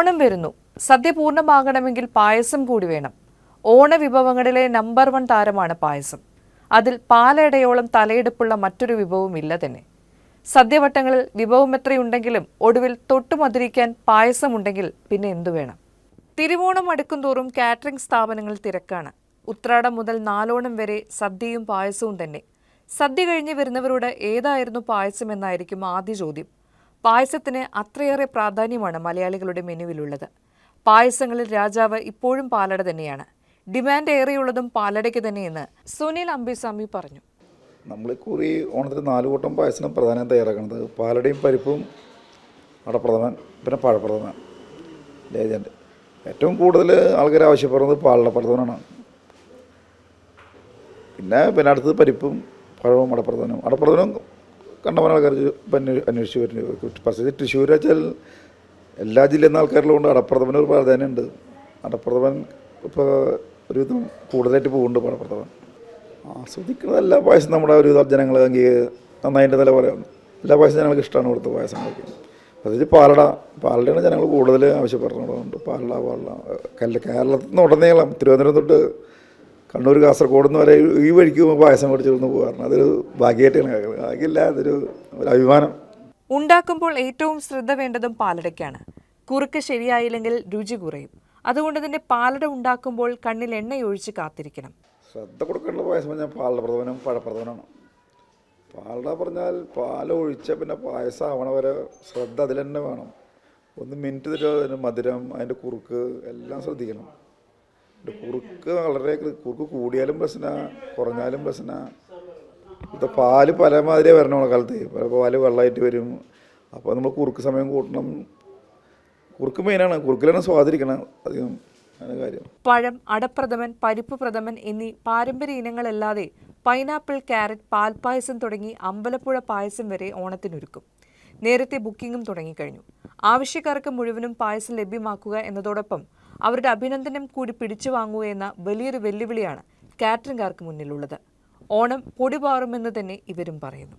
ഓണം വരുന്നു. സദ്യ പൂർണമാകണമെങ്കിൽ പായസം കൂടി വേണം. ഓണവിഭവങ്ങളിലെ നമ്പർ വൺ താരമാണ് പായസം. അതിൽ പാലടയോളം തലയെടുപ്പുള്ള മറ്റൊരു വിഭവം ഇല്ല തന്നെ. സദ്യവട്ടങ്ങളിൽ വിഭവം എത്രയുണ്ടെങ്കിലും ഒടുവിൽ തൊട്ടുമതിരിക്കാൻ പായസമുണ്ടെങ്കിൽ പിന്നെ എന്തു വേണം? തിരുവോണം അടുക്കുംതോറും കാറ്ററിംഗ് സ്ഥാപനങ്ങൾ തിരക്കാണ്. ഉത്രാടം മുതൽ നാലോണം വരെ സദ്യയും പായസവും തന്നെ. സദ്യ കഴിഞ്ഞ് വരുന്നവരോട് ഏതായിരുന്നു പായസം എന്നായിരിക്കും ആദ്യ ചോദ്യം. പായസത്തിന് അത്രയേറെ പ്രാധാന്യമാണ് മലയാളികളുടെ മെനുവിലുള്ളത്. പായസങ്ങളിൽ രാജാവ് ഇപ്പോഴും പാലട തന്നെയാണ്. ഡിമാൻഡ് ഏറെയുള്ളതും പാലടയ്ക്ക് തന്നെയെന്ന് സുനിൽ അമ്പിസ്വാമി പറഞ്ഞു. നമ്മൾ കുറി ഓണത്തിന് നാല് കൂട്ടം പായസം പ്രധാനം തയ്യാറാക്കുന്നത് പാലടയും പരിപ്പും അടപ്രഥമൻ പിന്നെ പഴപ്രഥമൻ ലേജൻഡ്. ഏറ്റവും കൂടുതൽ ആൾക്കാർ ആവശ്യപ്പെടുന്നത് പാലടപ്രഥമനാണ് പിന്നെ പിന്നെ അടുത്തത് പരിപ്പും പഴവും അടപ്രഥമനും. അടപ്രഥമനും കണ്ടമാനം ആൾക്കാർ ഇപ്പം അന്വേ- അന്വേഷിച്ച് വരുന്നു പ്രത്യേകിച്ച് തൃശ്ശൂർ വെച്ചാൽ എല്ലാ ജില്ലയിൽ നിന്ന് ആൾക്കാരിലുണ്ട്. അടപ്രഥമന് ഒരു പ്രാധാന്യമുണ്ട്. അടപ്രഥമൻ ഇപ്പോൾ ഒരുവിധം കൂടുതലായിട്ട് പോകുന്നുണ്ട് പഴപ്രഥമൻ ആസ്വദിക്കുന്ന എല്ലാ പായസം നമ്മുടെ ഒരു ജനങ്ങൾ നന്നായിട്ട് നില പറയാം എല്ലാ പായസം ജനങ്ങൾക്ക് ഇഷ്ടമാണ് ഇവിടുത്തെ പായസങ്ങളൊക്കെ പ്രത്യേകിച്ച് പാലട പാലടയാണ് ജനങ്ങൾ കൂടുതൽ ആവശ്യപ്പെടുന്നുണ്ട് പാലട പാലട കേരളത്തിൽ നിന്ന് ഉടനീളം തിരുവനന്തപുരം തൊട്ട് കണ്ണൂർ കാസർഗോഡ് എന്ന് വരെ ഈ വഴിക്ക് പായസം കുടിച്ചിരുന്ന് പോകാറുണ്ട്. അതൊരു ഭാഗ്യമായിട്ടാണ് കേൾക്കുന്നത്. ഭാഗ്യമില്ല അതൊരു ഒരു അഭിമാനം. ഉണ്ടാക്കുമ്പോൾ ഏറ്റവും ശ്രദ്ധ വേണ്ടതും പാലടയ്ക്കാണ്. കുറുക്ക് ശരിയായില്ലെങ്കിൽ രുചി കുറയും. അതുകൊണ്ട് തന്നെ പാലട ഉണ്ടാക്കുമ്പോൾ കണ്ണിൽ എണ്ണയൊഴിച്ച് കാത്തിരിക്കണം. ശ്രദ്ധ കൊടുക്കേണ്ട പായസം പറഞ്ഞാൽ പാലട പ്രധാനം പഴപ്രഥമനാണ്. പാലട പറഞ്ഞാൽ പാലൊഴിച്ച ഒഴിച്ച പിന്നെ പായസം ആവണ വരെ ശ്രദ്ധ അതിൽ തന്നെ വേണം. ഒന്ന് മിനിറ്റ് തരുമോ അതിന് മധുരം അതിന്റെ കുറുക്ക് എല്ലാം ശ്രദ്ധിക്കണം. കുറുക്ക് വളരെ കുറുക്ക് കൂടിയാലും പ്രശ്ന കുറഞ്ഞാലും പ്രശ്ന. ഇപ്പോഴത്തെ പാൽ പലമാതിരിയാണ് വരണ കാലത്ത് പല പാൽ വെള്ളമായിട്ട് വരും. അപ്പോൾ നമ്മൾ കുറുക്ക് സമയം കൂട്ടണം. കുറുക്ക് മെയിനാണ് കുറുക്കിലാണ് സ്വാധീനിക്കണം അധികം. കാര്യം. പഴം അടപ്രഥമൻ പരിപ്പ് പ്രഥമൻ എന്നീ പാരമ്പര്യ ഇനങ്ങളല്ലാതെ പൈനാപ്പിൾ ക്യാരറ്റ് പാൽപ്പായസം തുടങ്ങി അമ്പലപ്പുഴ പായസം വരെ ഓണത്തിനൊരുക്കും. നേരത്തെ ബുക്കിംഗും തുടങ്ങിക്കഴിഞ്ഞു. ആവശ്യക്കാർക്ക് മുഴുവനും പായസം ലഭ്യമാക്കുക എന്നതോടൊപ്പം അവരുടെ അഭിനന്ദനം കൂടി പിടിച്ചു വാങ്ങുക എന്ന വലിയൊരു വെല്ലുവിളിയാണ് കാറ്ററിംഗുകാർക്ക് മുന്നിലുള്ളത്. ഓണം പൊടിപാറുമെന്ന് തന്നെ ഇവരും പറയുന്നു.